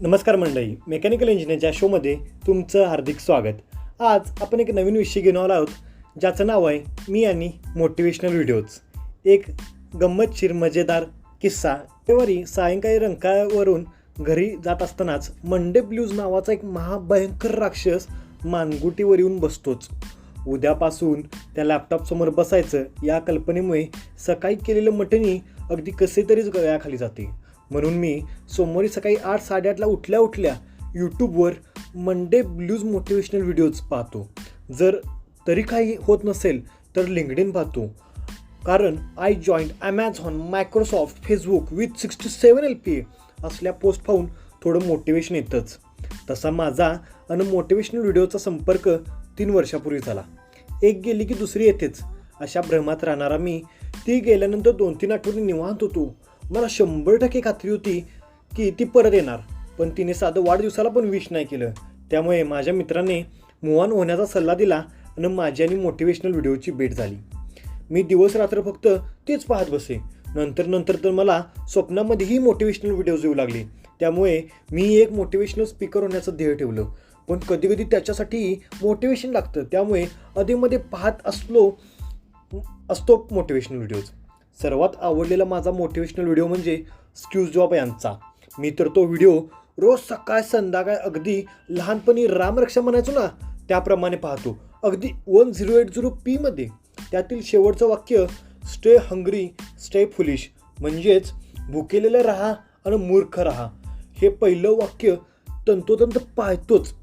नमस्कार मंडळी मेकॅनिकल इंजिनियरच्या शोमध्ये तुमचं हार्दिक स्वागत. आज आपण एक नवीन विषय घेऊन आलो आहोत ज्याचं नाव आहे मी आणि मोटिवेशनल व्हिडिओज एक गंमतशीर मजेदार किस्सा. रविवारी सायंकाळी रंकाळ्यावरून घरी जात असतानाच मंडे ब्ल्यूज नावाचा एक महाभयंकर राक्षस मानगुटीवर येऊन बसतोच. उद्यापासून त्या लॅपटॉपसमोर बसायचं या कल्पनेमुळे सकाळी केलेलं मटणी अगदी कसे तरीच गळ्याखाली जाते. म्हणून मी सोमवारी सकाळी आठ साडेआठला उठल्या उठल्या यूट्यूबवर मंडे ब्ल्यूज मोटिवेशनल व्हिडिओज पाहतो. जर तरी काही होत नसेल तर लिंकडिन पाहतो. कारण I joined Amazon Microsoft Facebook with sixty seven L P A असल्या पोस्ट पाहून थोडं मोटिवेशन येतंच. तसा माझा आणि मोटिवेशनल व्हिडिओचा संपर्क तीन वर्षापूर्वी झाला. एक गेली की दुसरी येतेच. अशा भ्रमात राहणारा मी ती गेल्यानंतर दोन तीन आठवडे निवांत होतो. मला शंभर टक्के खात्री होती की ती परत येणार पण तिने साधं वाढदिवसाला पण विश नाही केलं. त्यामुळे माझ्या मित्राने मुवान होण्याचा सल्ला दिला आणि माझी आणि मोटिवेशनल व्हिडिओची भेट झाली. मी दिवस रात्र फक्त तेच पाहत बसे. नंतर नंतर तर मला स्वप्नामध्येही मोटिवेशनल व्हिडिओज येऊ लागले. त्यामुळे मी एक मोटिवेशनल स्पीकर होण्याचं ध्येय ठेवलं. पण कधी कधी त्याच्यासाठी मोटिवेशन लागतं. त्यामुळे अधेमध्ये पाहत असलो असतो मोटिवेशनल व्हिडिओज सर्वात आवडलेला माझा मोटिवेशनल व्हिडिओ म्हणजे स्क्यूज जॉब यांचा. मी तर तो व्हिडिओ रोज सकाळ संध्याकाळ अगदी लहानपणी रामरक्षा म्हणायचो ना त्याप्रमाणे पाहतो. अगदी वन झिरो एट झिरो पीमध्ये त्यातील शेवटचं वाक्य स्टे हंग्री स्टे फुलिश म्हणजेच भुकेलेलं राहा आणि मूर्ख राहा. हे पहिलं वाक्य तंतोतंत पाहतोच.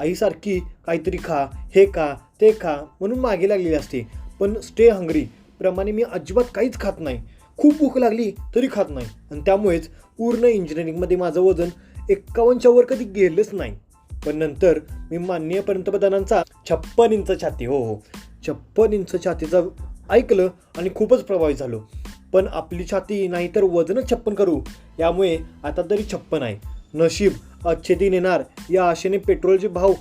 आईसारखी काहीतरी खा हे खा ते खा म्हणून मागे लागलेली असते. पण स्टे हंग्री प्रमाणे मी अजिबात काहीच खात नाही. खूप भूक लागली तरी खात नाही. आणि त्यामुळेच पूर्ण इंजिनिअरिंगमध्ये माझं वजन एक्कावन्नच्या वर कधी गेलंच नाही. पण नंतर मी माननीय पंतप्रधानांचा छप्पन इंच छाती हो हो. छप्पन इंच छातीचा ऐकलं आणि खूपच प्रभावित झालो. पण आपली छाती नाही तर वजनच छप्पन करू. यामुळे आता तरी छप्पन आहे. नशीब अच्छे दिन येणार. या आशेने पेट्रोलचे भाव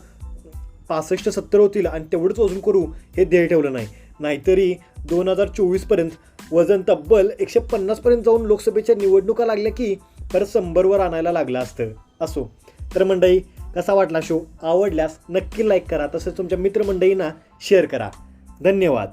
पासष्ट सत्तर होतील आणि तेवढंच वजन करू हे ध्येय ठेवलं नाही. नाहीतरी दोन हजार चोवीसपर्यंत वजन तब्बल एकशे पन्नासपर्यंत जाऊन लोकसभेच्या निवडणुका लागल्या की परत शंभरवर आणायला लागलं असतं. असो. तर मंडळी कसा वाटला शो आवडल्यास नक्की लाईक करा. तसंच तुमच्या मित्रमंडळींना शेअर करा. धन्यवाद.